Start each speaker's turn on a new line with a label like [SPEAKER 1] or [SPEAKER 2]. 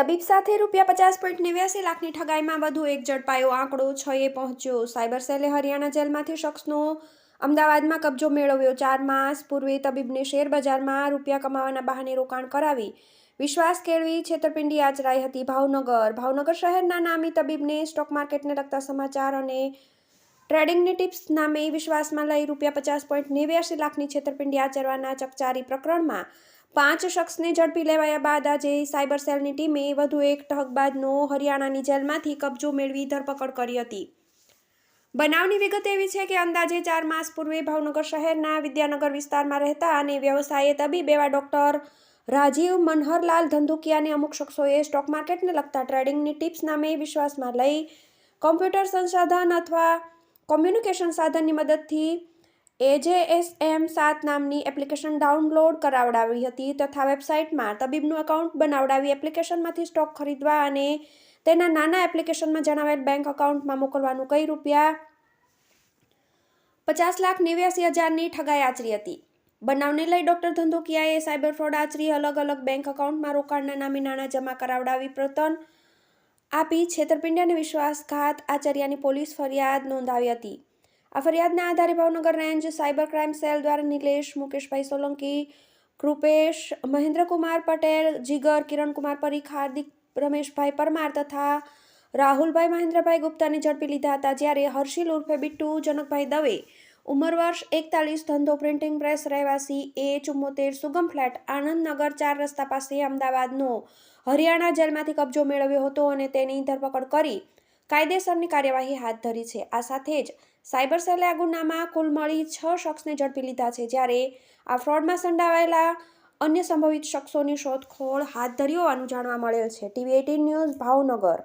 [SPEAKER 1] તબીબ સાથે રૂપિયા પચાસ પોઈન્ટ નેવ્યાસી લાખની ઠગાઈમાં વધુ એક ઝડપાયો આંકડો. છ એ પહોંચ્યો. સાયબર સેલે હરિયાણા જેલમાંથી શખ્સનો અમદાવાદમાં કબજો મેળવ્યો. ચાર માસ પૂર્વે તબીબને શેરબજારમાં રૂપિયા કમાવાના બહાને રોકાણ કરાવી વિશ્વાસ કેળવી છેતરપિંડી આચરાઈ હતી ભાવનગર. ભાવનગર શહેરના નામી તબીબને સ્ટોક માર્કેટને લગતા સમાચાર અને ટ્રેડિંગની ટિપ્સ નામે વિશ્વાસમાં લઈ રૂપિયા પચાસ પોઈન્ટ નેવ્યાસી લાખની છેતરપિંડી આચરવાના ચકચારી પ્રકરણમાં પાંચ શખ્સને ઝડપી લેવાયા બાદ આજે સાયબર સેલની ટીમે વધુ એક ઠગબાજનો હરિયાણાની જેલમાંથી કબજો મેળવી ધરપકડ કરી હતી. બનાવની વિગત એવી છે કે અંદાજે ચાર માસ પૂર્વે ભાવનગર શહેરના વિદ્યાનગર વિસ્તારમાં રહેતા અને વ્યવસાયે તબીબ એવા ડૉક્ટર રાજીવ મનહરલાલ ધંધુકિયાને અમુક શખ્સોએ સ્ટોક માર્કેટને લગતા ટ્રેડિંગની ટિપ્સ નામે વિશ્વાસમાં લઈ કોમ્પ્યુટર સંસાધન અથવા કોમ્યુનિકેશન સાધનની મદદથી એજેએસએમ સાત નામની એપ્લિકેશન ડાઉનલોડ કરાવડાવી હતી તથા વેબસાઇટમાં તબીબનું એકાઉન્ટ બનાવડાવી એપ્લિકેશનમાંથી સ્ટોક ખરીદવા અને તેના નાના એપ્લિકેશનમાં જણાવેલ બેંક એકાઉન્ટમાં મોકલવાનું કઈ રૂપિયા પચાસ લાખ નેવ્યાસી હજારની ઠગાઈ આચરી હતી. બનાવને લઈ ડોક્ટર ધંધુકિયાએ સાયબર ફ્રોડ આચરી અલગ અલગ બેંક એકાઉન્ટમાં રોકાણના નામે નાણાં જમા કરાવડાવી પ્રતન આપી છેતરપિંડી અને વિશ્વાસઘાત આચર્યાની પોલીસ ફરિયાદ નોંધાવી હતી. આ ફરિયાદના આધારે Bhavnagar range cyber crime cell દ્વારા નિલેશ, મુકેશભાઈ સોલંકી, કૃપેશ, મહેન્દ્રકુમાર પટેલ, જીગર, કિરણકુમાર પરીખ, હાર્દિક, રમેશભાઈ પરમાર તથા રાહુલભાઈ, મહેન્દ્રભાઈ ગુપ્તાને ઝડપી લીધા હતા જ્યારે હર્ષિલ ઉર્ફે બિટ્ટુ, જનકભાઈ દવે, ઉંમર વર્ષ એકતાલીસ, ધંધો પ્રિન્ટિંગ પ્રેસ રહેવાસી એ ચુમ્મોતેર, સુગમ ફ્લેટ, આનંદનગર ચાર રસ્તા પાસે, અમદાવાદનો હરિયાણા જેલમાંથી કબજો મેળવ્યો હતો અને તેની ધરપકડ કરી કાયદેસરની કાર્યવાહી હાથ ધરી છે. આ સાથે જ સાયબર સેલે આ ગુનામાં કુલ મળી છ શખ્સને ઝડપી લીધા છે. જ્યારે આ ફ્રોડમાં સંડાવાયેલા અન્ય સંભવિત શખ્સોની શોધખોળ હાથ ધરી હોવાનું જાણવા મળેલ છે. TV eighteen news Bhavnagar.